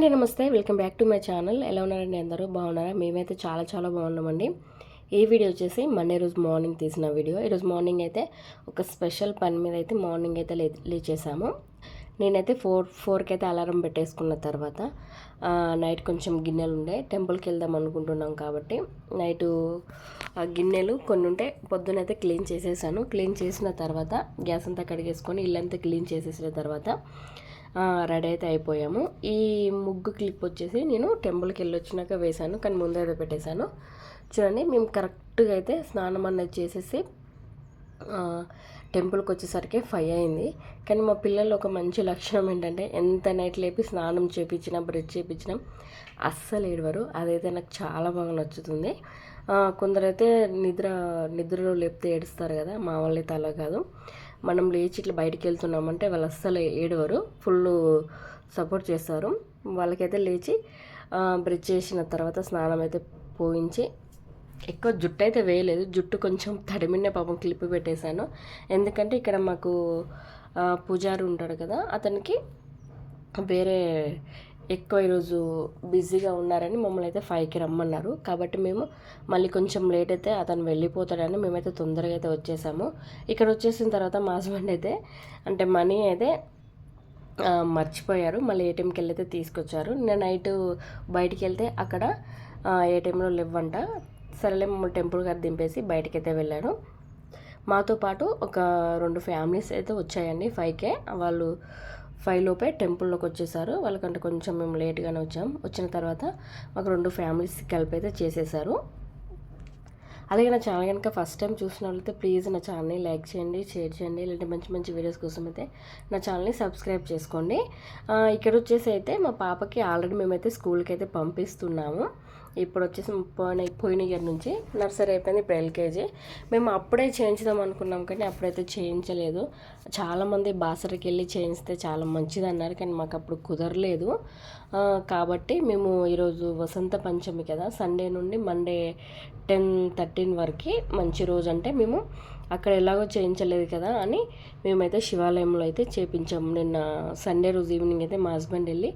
అండి నమస్తే. Welcome back to my channel. ఎలా ఉన్నారండి అందరూ? బాగున్నారా? మేమైతే చాలా చాలా బాగున్నామండి. ఈ వీడియో వచ్చేసి మండే రోజు మార్నింగ్ తీసిన వీడియో. ఈరోజు మార్నింగ్ అయితే ఒక స్పెషల్ పని మీద అయితే మార్నింగ్ అయితే లే లేచేసాము. నేనైతే ఫోర్ ఫోర్కి అయితే అలారం పెట్టేసుకున్న తర్వాత నైట్ కొంచెం గిన్నెలు ఉండే టెంపుల్కి వెళ్దాం అనుకుంటున్నాం కాబట్టి నైటు ఆ గిన్నెలు కొన్ని ఉంటే పొద్దునైతే క్లీన్ చేసేసాను. క్లీన్ చేసిన తర్వాత గ్యాస్ అంతా కడిగేసుకొని ఇల్లంతా క్లీన్ చేసేసిన తర్వాత రెడీ అయితే అయిపోయాము. ఈ ముగ్గు క్లిప్ వచ్చేసి నేను టెంపుల్కి వెళ్ళి వచ్చినాక వేశాను కానీ ముందే అయితే పెట్టేశాను. చూడండి మేము కరెక్ట్గా అయితే స్నానం అన్నది చేసేసి టెంపుల్కి వచ్చేసరికి ఫైవ్ అయింది. కానీ మా పిల్లలు ఒక మంచి లక్షణం ఏంటంటే ఎంత నైట్ లేపి స్నానం చేపించినా బ్రష్ చేపించినా అస్సలు ఏడవరు. అదైతే నాకు చాలా బాగా నచ్చుతుంది. కొందరైతే నిద్ర నిద్రలో లేపితే ఏడుస్తారు కదా మా వాళ్ళైతే అలా కాదు. మనం లేచి ఇట్లా బయటికి వెళ్తున్నామంటే వాళ్ళు అస్సలు ఏడవరు. ఫుల్ సపోర్ట్ చేస్తారు. వాళ్ళకైతే లేచి బ్రష్ చేసిన తర్వాత స్నానం అయితే పోయించి ఎక్కువ జుట్టు అయితే వేయలేదు. జుట్టు కొంచెం తడిమినే పాపం క్లిప్ పెట్టేశాను. ఎందుకంటే ఇక్కడ మాకు పూజారు పూజారి ఉంటాడు కదా అతనికి వేరే ఎక్కువ ఈరోజు బిజీగా ఉన్నారని మమ్మల్ని అయితే ఫైవ్కి రమ్మన్నారు. కాబట్టి మేము మళ్ళీ కొంచెం లేట్ అయితే అతను వెళ్ళిపోతాడని మేమైతే తొందరగా అయితే వచ్చేసాము. ఇక్కడ వచ్చేసిన తర్వాత మా హస్బెండ్ అయితే అంటే మనీ అయితే మర్చిపోయారు. మళ్ళీ ఏటీఎంకి వెళ్ళి అయితే తీసుకొచ్చారు. నేను నైట్ బయటికి వెళ్తే అక్కడ ఏటీఎంలో లేవంట. సరేలే మమ్మల్ని టెంపుల్ గారు దింపేసి బయటకి అయితే వెళ్ళాను మాతో పాటు ఒక రెండు ఫ్యామిలీస్ అయితే వచ్చాయండి ఫైవ్కే. వాళ్ళు ఫైవ్ లోపే టెంపుల్లోకి వచ్చేసారు. వాళ్ళకంటే కొంచెం మేము లేట్గానే వచ్చాం. వచ్చిన తర్వాత మాకు రెండు ఫ్యామిలీస్ కలిపి అయితే చేసేసారు. అలాగే నా ఛానల్ కనుక ఫస్ట్ టైం చూసిన వాళ్ళైతే ప్లీజ్ నా ఛానల్ని లైక్ చేయండి షేర్ చేయండి ఇలాంటి మంచి మంచి వీడియోస్ కోసం అయితే నా ఛానల్ని సబ్స్క్రైబ్ చేసుకోండి. ఇక్కడ వచ్చేసి అయితే మా పాపకి ఆల్రెడీ మేమైతే స్కూల్కి అయితే పంపిస్తున్నాము. ఇప్పుడు వచ్చేసి పోయిన పోయిన ఇయర్ నుంచి నర్సరీ అయిపోయింది ఇప్పుడు ఎల్కేజీ. మేము అప్పుడే చేయించుదాం అనుకున్నాం కానీ అప్పుడైతే చేయించలేదు. చాలామంది బాసరికి వెళ్ళి చేయిస్తే చాలా మంచిది అన్నారు కానీ మాకు అప్పుడు కుదరలేదు కాబట్టి మేము ఈరోజు వసంత పంచమి కదా సండే నుండి మండే టెన్ థర్టీన్ వరకు మంచి రోజు అంటే మేము అక్కడ ఎలాగో చేయించలేదు కదా అని మేమైతే శివాలయంలో అయితే చేపించాము నిన్న సండే రోజు ఈవినింగ్ అయితే మా హస్బెండ్ వెళ్ళి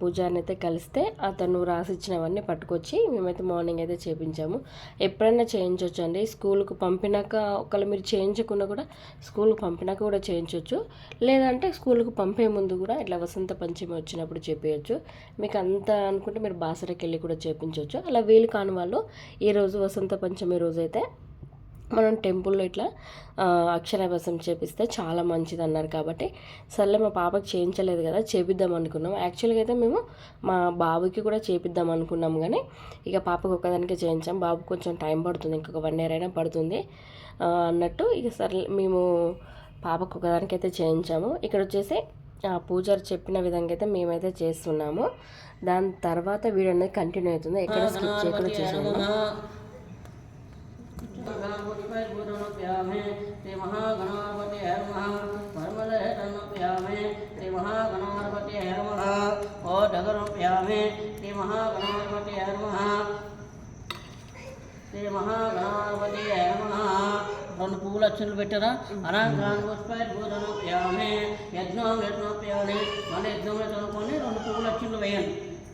పూజారిని అయితే కలిస్తే అతను రాసిచ్చినవన్నీ పట్టుకొచ్చి మేమైతే మార్నింగ్ అయితే చేపించాము. ఎప్పుడైనా చేయించవచ్చు అండి. స్కూల్కి పంపినాక ఒకవేళ మీరు చేయించకుండా కూడా స్కూల్కి పంపినాక కూడా చేయించవచ్చు లేదంటే స్కూల్కి పంపే ముందు కూడా ఇట్లా వసంత పంచమి వచ్చినప్పుడు చేపించవచ్చు మీకు అంత అనుకుంటే మీరు బాసరకి వెళ్ళి కూడా చేపించవచ్చు అలా వీలు కాని వాళ్ళు ఈరోజు వసంత పంచమి రోజు అయితే మనం టెంపుల్లో ఇట్లా అక్షరాభ్యాసం చేపిస్తే చాలా మంచిది అన్నారు కాబట్టి సర్లే మా పాపకి చేయించలేదు కదా చేపిద్దాం అనుకున్నాం. యాక్చువల్గా అయితే మేము మా బాబుకి కూడా చేపిద్దాం అనుకున్నాం కానీ ఇక పాపకు ఒక్కదానికే చేయించాం. బాబుకి కొంచెం టైం పడుతుంది ఇంకొక వన్ ఇయర్ అయినా పడుతుంది అన్నట్టు ఇక సర్లే మేము పాపకు ఒకదానికి అయితే చేయించాము. ఇక్కడ వచ్చేసి ఆ పూజారి చెప్పిన విధంగా అయితే మేమైతే చేస్తున్నాము. దాని తర్వాత వీడియో అనేది కంటిన్యూ అవుతుంది. ఎక్కడ స్కిప్ చేయకుండా చూసాము గణాధిపతిర్భూతమప్యామే శ్రీ మహాగణాధిపతి హర్మః పరమలహతమప్యామే శ్రీ మహాగణాధిపతి హర్మః ఓ డగరప్యామే శ్రీ మహాగణాధిపతి హర్మః శ్రీ మహాగణాధిపతి హర్మః రెండు పువ్వులు అచ్చులు పెట్టరా అలంకారం పుష్పూతనప్యామే యజ్ఞం యజ్ఞోప్యామే మళ్ళీ యజ్ఞంలో చదువుకొని రెండు పువ్వులు అచ్చులు వేయండి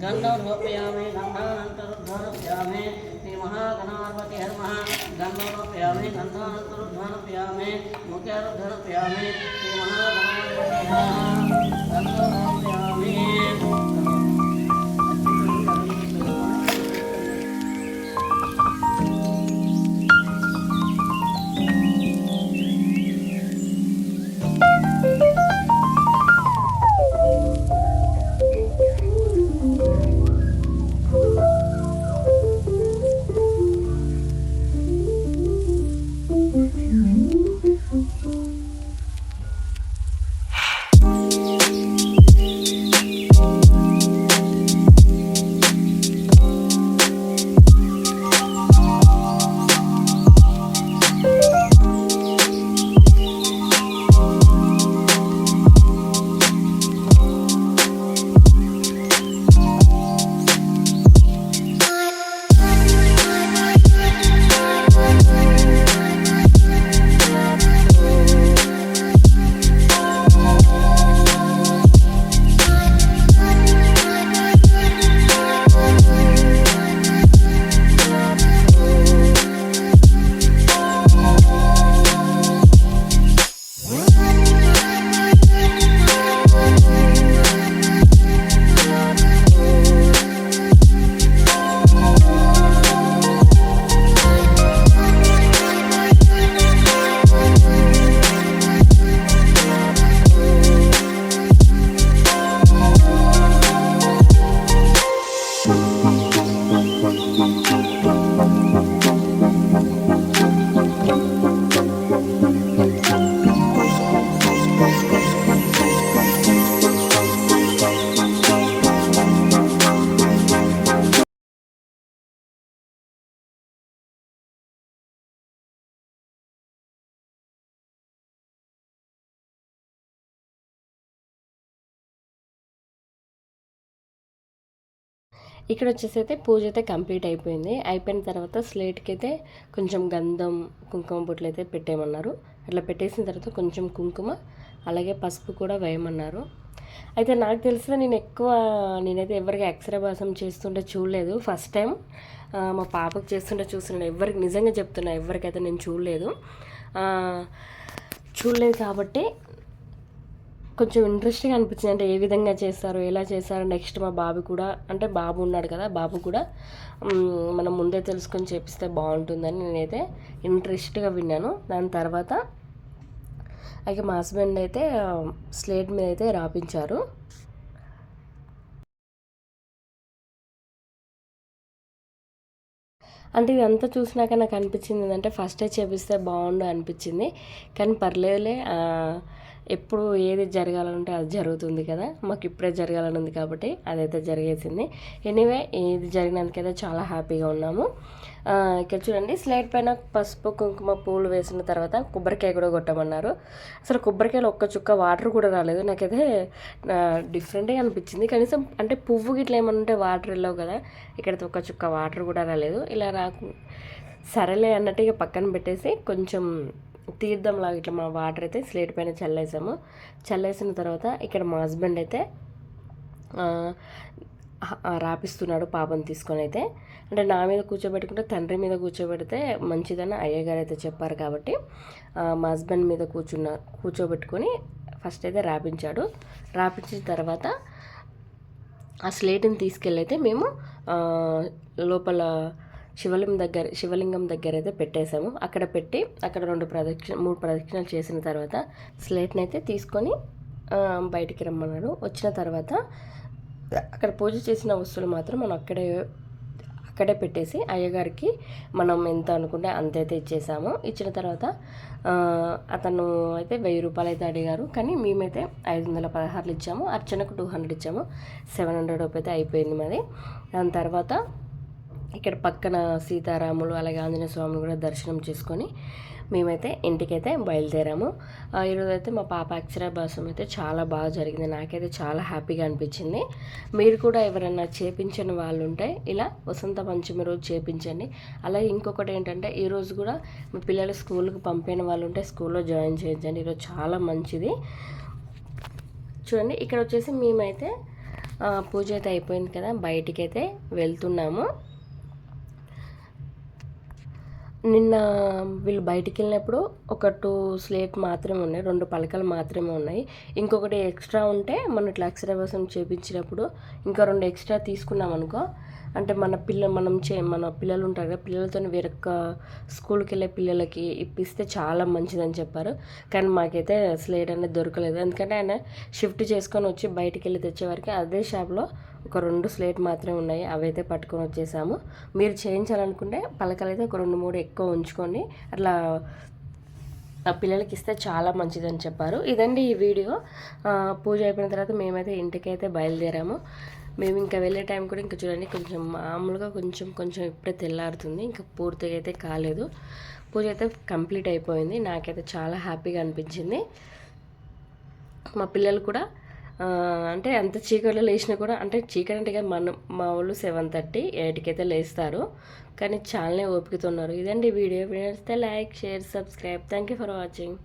गंधोध्यामे गंधानंतरुध्वानप्यामे श्रीमहागणापति हर गंधोध्यामे गंधानंतरुध्वानप्यामे मुख्यारुध्वानप्यामे श्रीमहागणापति गंधोध्यामे ఇక్కడ వచ్చేసి అయితే పూజ అయితే కంప్లీట్ అయిపోయింది. అయిపోయిన తర్వాత స్లేట్కి అయితే కొంచెం గంధం కుంకుమ బొట్లు అయితే పెట్టేయమన్నారు. అట్లా పెట్టేసిన తర్వాత కొంచెం కుంకుమ అలాగే పసుపు కూడా వేయమన్నారు. అయితే నాకు తెలిసిన నేను ఎక్కువ నేనైతే ఎవరికి అక్షరభాసం చేస్తుంటే చూడలేదు. ఫస్ట్ టైం మా పాపకు చేస్తుంటే చూస్తున్నాను. ఎవరికి నిజంగా చెప్తున్నా ఎవరికైతే నేను చూడలేదు. చూడలేదు కాబట్టి కొంచెం ఇంట్రెస్టింగ్ అనిపించింది. అంటే ఏ విధంగా చేస్తారు ఎలా చేస్తారు? నెక్స్ట్ మా బాబు కూడా అంటే బాబు ఉన్నాడు కదా బాబు కూడా మనం ముందే తెలుసుకొని చేపిస్తే బాగుంటుందని నేనైతే ఇంట్రెస్ట్గా విన్నాను. దాని తర్వాత అయితే మా హస్బెండ్ అయితే స్లేట్ మీద అయితే రాపించారు. అంటే ఇదంతా చూసినాక నాకు అనిపించింది ఏంటంటే ఫస్టే చేపిస్తే బాగుండు అనిపించింది. కానీ పర్లేదులే ఎప్పుడు ఏది జరగాలంటే అది జరుగుతుంది కదా. మాకు ఇప్పుడే జరగాలని ఉంది కాబట్టి అదైతే జరిగేసింది. ఎనీవే ఇది జరిగినందుకైతే చాలా హ్యాపీగా ఉన్నాము. ఇక్కడ చూడండి స్లైడ్ పైన పసుపు కుంకుమ పూలు వేసిన తర్వాత కొబ్బరికాయ కూడా కొట్టమన్నారు. అసలు కొబ్బరికాయలు ఒక్క చుక్క వాటర్ కూడా రాలేదు. నాకైతే డిఫరెంట్గా అనిపించింది. కనీసం అంటే పువ్వు గిట్లా ఏమన్నా ఉంటే వాటర్ వెళ్ళవు కదా. ఇక్కడైతే ఒక్క చుక్క వాటర్ కూడా రాలేదు. ఇలా రాకు సరేలే అన్నట్టు ఇక పక్కన పెట్టేసి కొంచెం తీర్థంలాగా ఇట్లా మా వాటర్ అయితే స్లేట్ పైన చల్లేసాము. చల్లేసిన తర్వాత ఇక్కడ మా హస్బెండ్ అయితే రాపిస్తున్నాడు పాపను తీసుకొని అయితే. అంటే నా మీద కూర్చోబెట్టుకుంటే తండ్రి మీద కూర్చోబెడితే మంచిదని అయ్యగారు అయితే చెప్పారు కాబట్టి మా హస్బెండ్ మీద కూర్చున్న కూర్చోబెట్టుకొని ఫస్ట్ అయితే రాపించాడు. రాపించిన తర్వాత ఆ స్లేట్ని తీసుకెళ్ళైతే మేము లోపల శివలింగం దగ్గర శివలింగం దగ్గర అయితే పెట్టేశాము. అక్కడ పెట్టి అక్కడ రెండు ప్రదక్షిణ మూడు ప్రదక్షిణలు చేసిన తర్వాత స్లేట్ని అయితే తీసుకొని బయటికి రమ్మన్నాడు వచ్చిన తర్వాత అక్కడ పూజ చేసిన వస్తువులు మాత్రం మనం అక్కడే అక్కడే పెట్టేసి అయ్యగారికి మనం ఎంత అనుకుంటే అంతైతే ఇచ్చేసాము ఇచ్చిన తర్వాత అతను అయితే వెయ్యి రూపాయలు అయితే అడిగారు. కానీ మేమైతే ఐదు వందల పదహారులు ఇచ్చాము. అర్చనకు టూ హండ్రెడ్ ఇచ్చాము. సెవెన్ హండ్రెడ్ రూపాయ అయితే అయిపోయింది మాది. దాని తర్వాత ఇక్కడ పక్కన సీతారాములు అలాగే ఆంజనేయ స్వామిని కూడా దర్శనం చేసుకొని మేమైతే ఇంటికైతే బయలుదేరాము. ఆ, ఈరోజు అయితే మా పాప అక్షరాభ్యాసం అయితే చాలా బాగా జరిగింది. నాకైతే చాలా హ్యాపీగా అనిపించింది. మీరు కూడా ఎవరైనా చేపించని వాళ్ళు ఉంటే ఇలా వసంత పంచమి రోజు చేపించండి. అలాగే ఇంకొకటి ఏంటంటే ఈరోజు కూడా మీ పిల్లలు స్కూల్కి పంపిన వాళ్ళు ఉంటే స్కూల్లో జాయిన్ చేయించండి. ఈరోజు చాలా మంచిది. చూడండి ఇక్కడ వచ్చేసి మేమైతే పూజ అయితే అయిపోయింది కదా. బయటికైతే వెళ్తున్నాము. నిన్న వీళ్ళు బయటికి వెళ్ళినప్పుడు ఒక టూ స్లేట్ మాత్రమే ఉన్నాయి రెండు పలకలు మాత్రమే ఉన్నాయి. ఇంకొకటి ఎక్స్ట్రా ఉంటే మనం ఇట్లా అక్షరాభ్యాసం చేపించినప్పుడు ఇంకా రెండు ఎక్స్ట్రా తీసుకున్నాం అనుకో అంటే మన పిల్ల మనం చే మన పిల్లలు ఉంటారు కదా పిల్లలతో వేరొక స్కూల్కి వెళ్ళే పిల్లలకి ఇప్పిస్తే చాలా మంచిదని చెప్పారు. కానీ మాకైతే స్లేట్ అనేది దొరకలేదు. ఎందుకంటే ఆయన షిఫ్ట్ చేసుకొని వచ్చి బయటికి వెళ్ళి తెచ్చేవారికి అదే షాప్లో ఒక రెండు స్లేట్ మాత్రమే ఉన్నాయి. అవైతే పట్టుకొని వచ్చేసాము. మీరు చేయించాలనుకుంటే పలకలు అయితే ఒక రెండు మూడు ఎక్కువ ఉంచుకొని అట్లా ఆ పిల్లలకి ఇస్తే చాలా మంచిదని చెప్పారు. ఇదండి ఈ వీడియో. పూజ అయిపోయిన తర్వాత మేమైతే ఇంటికైతే బయలుదేరాము. మేము ఇంకా వెళ్ళే టైం కూడా ఇంకా చూడండి కొంచెం మామూలుగా కొంచెం కొంచెం ఇప్పుడే తెల్లారుతుంది. ఇంకా పూర్తిగా అయితే కాలేదు. పూజ అయితే కంప్లీట్ అయిపోయింది. నాకైతే చాలా హ్యాపీగా అనిపించింది. మా పిల్లలు కూడా అంటే అంత చీకట్లో లేచినా కూడా అంటే చీకటి అంటే మన మా వాళ్ళు సెవెన్ థర్టీ ఎయిట్కి అయితే లేస్తారు. కానీ చాలానే ఓపికతో ఉన్నారు. ఇదండి video. Video like share subscribe. Thank you for watching.